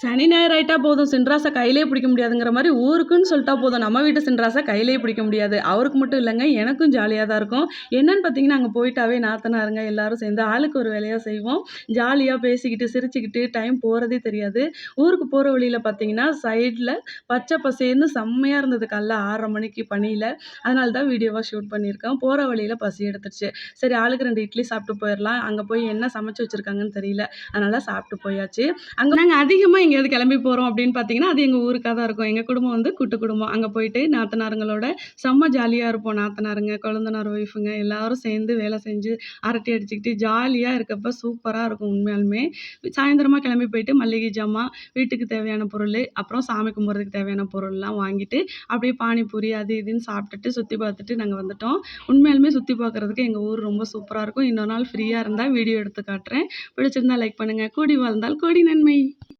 சனி ஞாயிறு ஆயிட்டா போதும். சின்ராசை கையிலே பிடிக்க முடியாதுங்கிற மாதிரி ஊருக்குன்னு சொல்லிட்டா போதும். நம்ம வீட்டு சின்ராசை கையிலே பிடிக்க முடியாது. அவருக்கு மட்டும் இல்லைங்க எனக்கும் ஜாலியாக தான் இருக்கும். என்னன்னு பார்த்தீங்கன்னா அங்கே போயிட்டாவே நாத்தனாருங்க எல்லாரும் சேர்ந்து ஆளுக்கு ஒரு வேலையாக செய்வோம். ஜாலியாக பேசிக்கிட்டு சிரிச்சுக்கிட்டு டைம் போகிறதே தெரியாது. ஊருக்கு போகிற வழியில் பார்த்தீங்கன்னா சைடில் பச்சை பசேர்னு செம்மையாக இருந்தது. காலைல ஆறரை மணிக்கு பணியில். அதனால தான் வீடியோவாக ஷூட் பண்ணியிருக்கேன் போகிற வழியில் பசி எடுத்துருச்சு. சரி ஆளுக்கு ரெண்டு இட்லி சாப்பிட்டு போயிடலாம் அங்கே போய் என்ன சமைச்சு வச்சுருக்காங்கன்னு தெரியல. அதனால் சாப்பிட்டு போயாச்சு. அங்கே நாங்கள் அதிகமாக எங்கேயாவது கிளம்பி போகிறோம் அப்படின்னு பார்த்தீங்கன்னா அது எங்கள் ஊருக்காக தான் இருக்கும். எங்கள் குடும்பம் வந்து கூட்டு குடும்பம். அங்கே போயிட்டு நாத்தனாருங்களோட செம்ம ஜாலியாக இருப்போம். நாத்தனாருங்க குழந்தனார் ஒய்ஃபுங்க எல்லாரும் சேர்ந்து வேலை செஞ்சு அரட்டி அடிச்சுக்கிட்டு ஜாலியாக இருக்கப்ப சூப்பராக இருக்கும் உண்மையாலுமே. சாயந்தரமாக கிளம்பி போயிட்டு மல்லிகை ஜாமான் வீட்டுக்கு தேவையான பொருள் அப்புறம் சாமி கும்பிட்றதுக்கு தேவையான பொருள்லாம் வாங்கிட்டு அப்படியே பானிபூரி அது இதுன்னு சாப்பிட்டுட்டு சுற்றி பார்த்துட்டு நாங்கள் வந்துட்டோம். உண்மையாலுமே சுற்றி பார்க்குறதுக்கு எங்கள் ஊர் ரொம்ப சூப்பராக இருக்கும். இன்னொரு நாள் ஃப்ரீயாக இருந்தால் வீடியோ எடுத்து காட்டுறேன். பிடிச்சிருந்தால் லைக் பண்ணுங்கள் கூடி வாழ்ந்தால் கூடி நன்மை.